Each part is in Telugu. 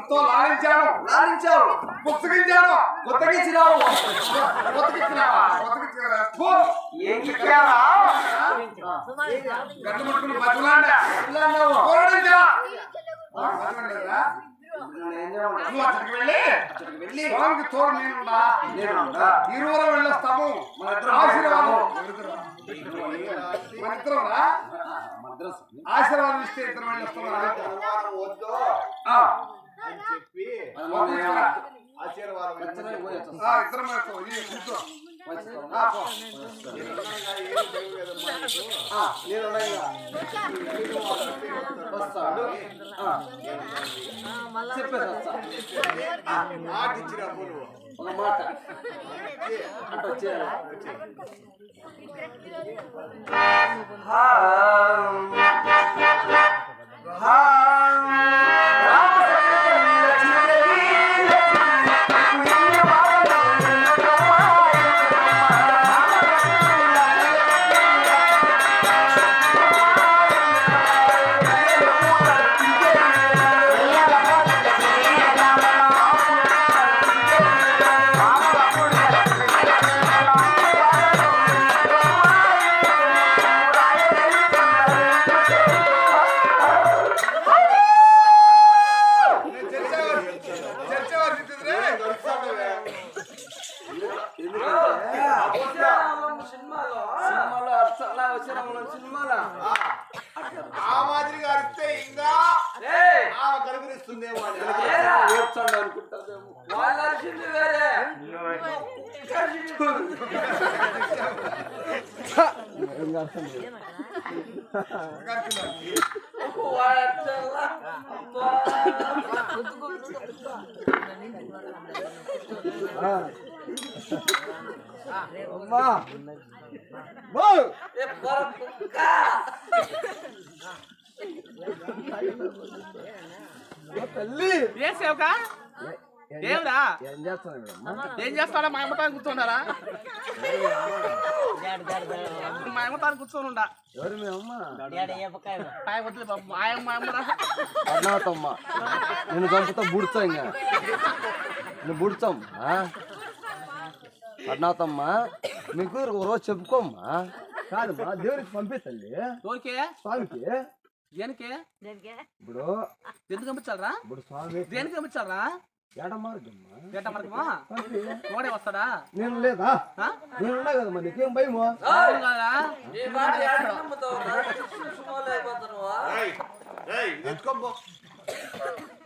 ఎంతో లాలించాను. లాలించావు పుస్తకించాను కొత్తగించినావు కొత్తకిచ్చినావా గడ్డ ముట్టుకుని బతులాండా పోరాడించా స్వామికి తోడు. ఇరువురు వెళ్ళొస్తాము. ఆశీర్వాదం. ఇస్తే ఇద్దరం వెళ్ళొస్తాము. రా. వద్దు. ఆ, అని చెప్పి? ఆశీర్వాదం వెళ్తాం ఇది ఆ మాదిరిగా అరిస్తే ఇంకా! ఆమె? ఏడ్చండి అనుకుంటారేమో. వాళ్ళు అరిచింది వేరే. అమ్మా తల్లి. ఏం సేవక? ఏమిరా ఏం చేస్తాను ఏం చేస్తాడా మా అమ్మతాను కూర్చోండారా మా అమ్మతాను కూర్చొని ఉండా. ఎవరు మీ అమ్మ? పాయ వద్దులే పాపం మా అమ్మ మా అమ్మరా. పద్మావతమ్మ నేను చంపుతా బుడుతా ఇంకా. నేను బుడుతాం పద్మావతమ్మ మీకు ఒక రోజు చెప్పుకోమ్మా. కాదమ్మా దేవునికి పంపిస్తండి ఎవరికే? స్వామికి. దేనికే? ఇప్పుడు ఎందుకు పంపించాలరా? ఇప్పుడు స్వామి దేనికి పంపించాలరా. ఓడే వస్తాడా? నేను లేదా? నేను ఉన్నా నీకేం కదా?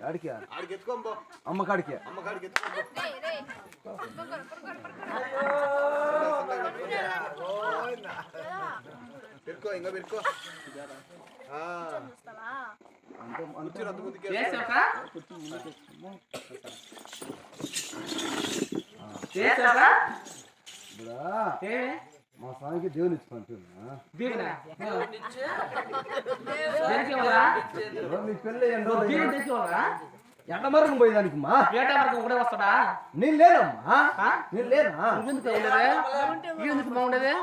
ఆడికి అమ్మ కాడికి. అమ్మ కాడికి ఎత్తుకోంబో పెరుకో ఇంకా పెరుకో మా స్వామికి దేవుని ఇచ్చి పంపినా పెళ్ళి పోయేదానికి మా ఏట మరకం కూడా వస్తాడా నేను లేనమ్మా? నేను లేనా నువ్వెందుకు ఉండేదే ఎందుకు బాగుండేదే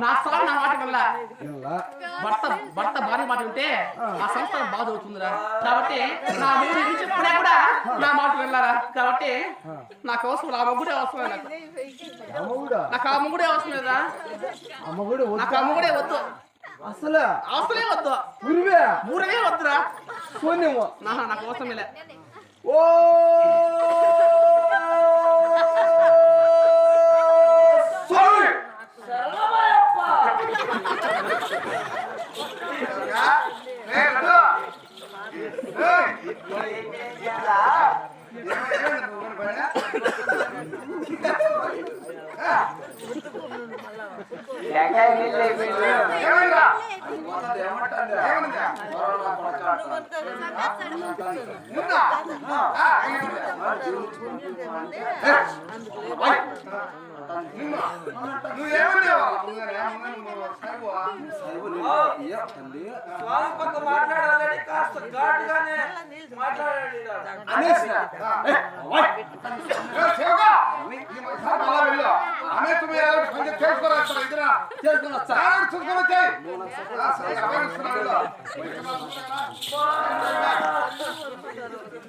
నా సార్ నా మాట భర్త భర్త భార్య మాట ఉంటే ఆ. సంస్థ బాధ అవుతుందిరా. కాబట్టి నా ముందు నుంచి ఎప్పుడే కూడా నా మాట వెళ్ళారా కాబట్టి నాకు అవసరం ఆ ముగ్గుడే అవసరం నాకు. ఆ ముగ్గుడే అవసరం లేదా నాకు ఆ ముగ్గుడే వద్దు. అసలు? అవసరమే వద్దు. గురువే ఊరగే వద్దురా. నాకు అవసరం ఓ! స్వామి పక్క మాట్లాడాలని కాస్త ఘాటుగానే మాట్లాడాడు ఈడ. ఏ, శివగా! ఈ మన సార్ అలా వెళ్ళు. ఆమె తుమ్మి ఎలా కొంచెం చేసుకొని వస్తారా ఇద్దరా? చేసుకుని వచ్చా ఆడ చూసుకొని వచ్చేయ్.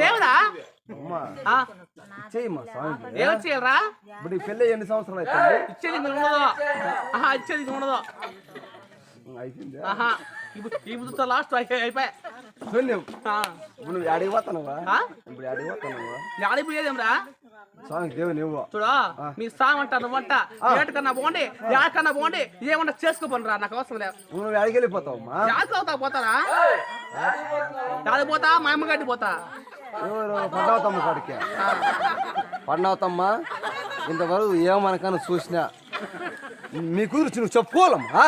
ఏమిరా చేయమ్మా చేయాలరా? ఇప్పుడు ఈ పెళ్ళి ఎన్ని సంవత్సరాలు అయిపోయింది ఇచ్చేది ఉండదు. ఆహా ఇచ్చేది ఉండదు. అయిపోయింది? ఆహా ఇప్పుడు లాస్ట్ అయిపోయా చూడు ఇప్పుడు నువ్వు అడిగి పోతున్నావా? ఆ? ఇప్పుడు అడిగి పోతున్నావా? ఆడిపోయేదేమ్రా స్వామికి దేవు నువ్వు చూడు మీ సామ్ అంటారు వంట ఏటకన్నా పోండి ఏమన్నా చేసుకోపనరా నాకు అవసరం లేదు. నువ్వు యాక అవుతా పోతారా? పోతా మా అమ్మ గడ్డి పోతా. ఎవరు? పడ్డావుతమ్మ కాడికి. పడ్డావుతమ్మ ఇంతవరకు ఏమనకన్నా చూసినా. మీ కుదిరి నువ్వు చెప్పుకోవాలమ్మా